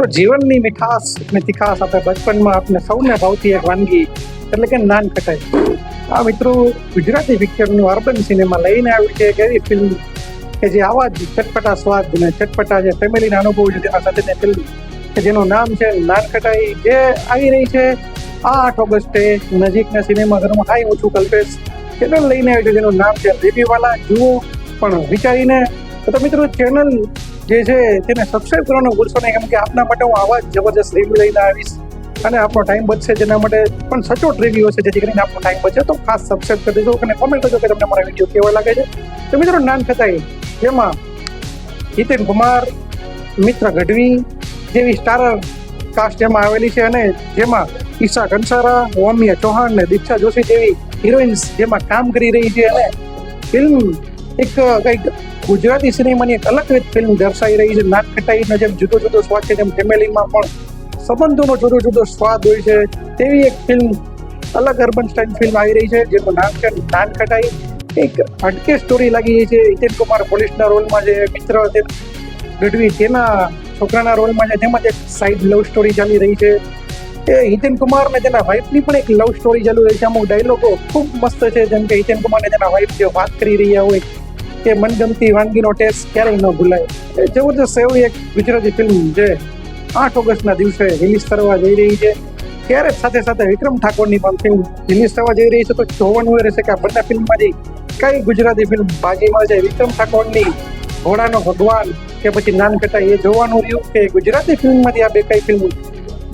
તો જીવનની મીઠાશ અને તીખાશ આપણે બચપનમાં આપણે સૌને ભાવતી એક વાનગી, એટલે કે નાન ખટાઈ. આ મિત્રો ગુજરાતી પિક્ચરનું અર્બન સિનેમા લઈને આવ્યું છે એક એવી ફિલ્મ કે જે આવા જ ચટપટા સ્વાદ અને ચટપટા જે ફેમિલીના અનુભવ છે તેના સાથેની ફિલ્મ કે જેનું નામ છે નાન ખટાઈ, જે આવી રહી છે આ આઠ ઓગસ્ટે નજીકના સિનેમાઘરમાં હાઈ ઓછું કલ્પેશ. ચેનલ લઈને આવ્યું છે જેનું નામ છે રેબીવાલા જુઓ. પણ વિચારીને તો મિત્રો ચેનલ જે છે, તેને સબસ્ક્રાઈબ કરવાનું ભૂલશો નહીં, કેમ કે આપના માટે હું આવા જબરજસ્ત રિવ્યુ લઈને આવીશ. અને આપણો ટાઈમ બચશે જેના માટે પણ સચોટ રિવ્યુ હશે જેથી કરીને આપણો ટાઈમ બચે. તો ખાસ સબસ્ક્રાઈબ કરી દેજો અને કોમેન્ટ કરજો કે તમને મારા વીડિયો કેવા લાગે છે. તો મિત્રો નાન ખતાઈ જેમાં હિતેન કુમાર, મિત્ર ગઢવી જેવી સ્ટારર કાસ્ટ જેમાં આવેલી છે અને જેમાં ઈશા કંસારા વોમિયા ચૌહાણ ને દીક્ષા જોશી જેવી હિરોઈન્સ જેમાં કામ કરી રહી છે. અને ફિલ્મ એક કંઈક ગુજરાતી સિનેમાની એક અલગ રીત ફિલ્મ દર્શાવી રહી છે. નાન ખટાઈનો જેમ જુદો જુદો સ્વાદ છે. તેમ ફેમિલીમાં પણ સંબંધોનો જુદો જુદો સ્વાદ હોય છે. તેવી એક ફિલ્મ અલગ અર્બન સ્ટાઇલ ફિલ્મ આવી રહી છે, જેનું નામ છે નાન ખટાઈ. એક હટકે સ્ટોરી લાગી રહી છે. હિતેન કુમાર પોલીસના રોલમાં જે મિત્ર તે ગઢવી, તેના છોકરાના રોલમાં છે. તેમાં એક સાઈડ લવ સ્ટોરી ચાલી રહી છે. એ હિતેન કુમાર ને તેના વાઇફની પણ એક લવ સ્ટોરી ચાલુ રહી છે. અમુક ડાયલોગો ખૂબ મસ્ત છે. જેમ કે હિતેન કુમાર ને તેના વાઇફ જે વાત કરી રહ્યા હોય કે મનગમતી વાનગીનો ટેસ્ટ ક્યારેય ન ભૂલાય. એ જબરદસ્ત એવી એક ગુજરાતી ફિલ્મ જે આઠ ઓગસ્ટના દિવસે રિલીઝ કરવા જઈ રહી છે. ત્યારે સાથે સાથે વિક્રમ ઠાકોરની પણ ફિલ્મ રિલીઝ થવા જઈ રહી છે. તો જોવાનું એ રહેશે કે આ બંને ફિલ્મમાંથી કઈ ગુજરાતી ફિલ્મ બાજીમાં છે? વિક્રમ ઠાકોરની ઘોડાનો ભગવાન કે પછી નાન કટાઈ એ જોવાનું રહ્યું કે ગુજરાતી ફિલ્મમાંથી આ બે કઈ ફિલ્મ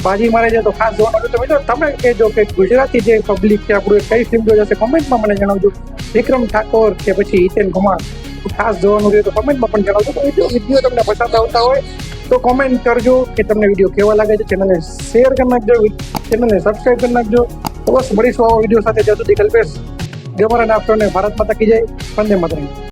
બાજી મારે છે? તો ખાસ જોવાનું તો તમે કહેજો કે ગુજરાતી જે પબ્લિક છે, આપણું કઈ ફિલ્મ જોઈ જશે કોમેન્ટમાં મને જણાવજો. વિક્રમ ઠાકોર કે પછી હિતેન કુમાર ખાસ જોવાનું રહ્યું તો કોમેન્ટમાં પણ જણાવજો વીડિયો વીડિયો તમને પસંદ આવતા હોય તો કોમેન્ટ કરજો કે તમને વીડિયો કેવા લાગે છે ચેનલને શેર કરી નાખજો ચેનલને સબસ્ક્રાઈબ કરી નાખજો તો બસ મળીશું આવા વીડિયો સાથે જ્યાં સુધી કલ્પેશ ગમરા નાખતો ને ભારત માતા જય વંદે માતરમ